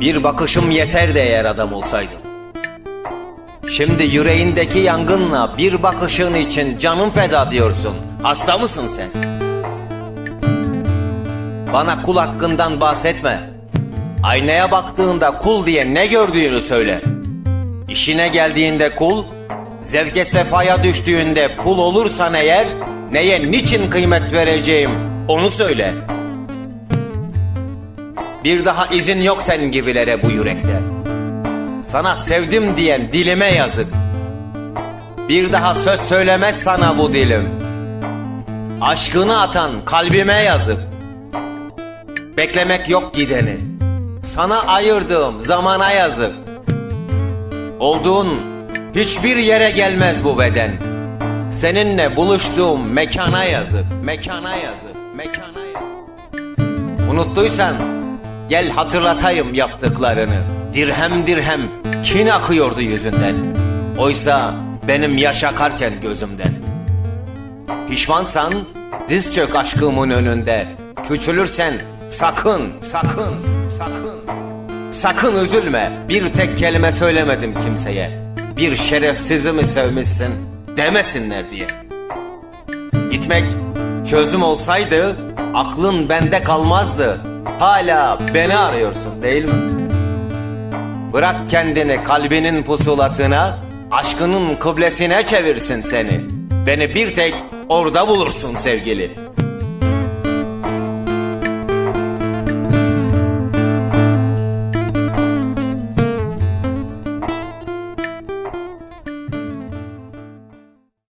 Bir bakışım yeterdi eğer adam olsaydım. Şimdi yüreğindeki yangınla bir bakışın için canın feda diyorsun. Hasta mısın sen? Bana kul hakkından bahsetme. Aynaya baktığında kul diye ne gördüğünü söyle. İşine geldiğinde kul, zevke sefaya düştüğünde pul olursan eğer, neye niçin kıymet vereceğim onu söyle. Bir daha izin yok sen gibilere bu yürekte. Sana sevdim diyen dilime yazık. Bir daha söz söylemez sana bu dilim. Aşkını atan kalbime yazık. Beklemek yok gideni. Sana ayırdığım zamana yazık. Olduğun hiçbir yere gelmez bu beden. Seninle buluştuğum mekana yazık, mekana yazık, mekana yazık. Unuttuysan gel hatırlatayım yaptıklarını. Dirhem dirhem kin akıyordu yüzünden. Oysa benim yaş akarken gözümden. Pişmansan diz çök aşkımın önünde. Küçülürsen sakın, sakın, sakın. Sakın üzülme. Bir tek kelime söylemedim kimseye. Bir şerefsizi mi sevmişsin demesinler diye. Gitmek çözüm olsaydı aklın bende kalmazdı. Hala beni arıyorsun değil mi? Bırak kendini kalbinin pusulasına, aşkının kıblesine çevirsin seni. Beni bir tek orada bulursun sevgili.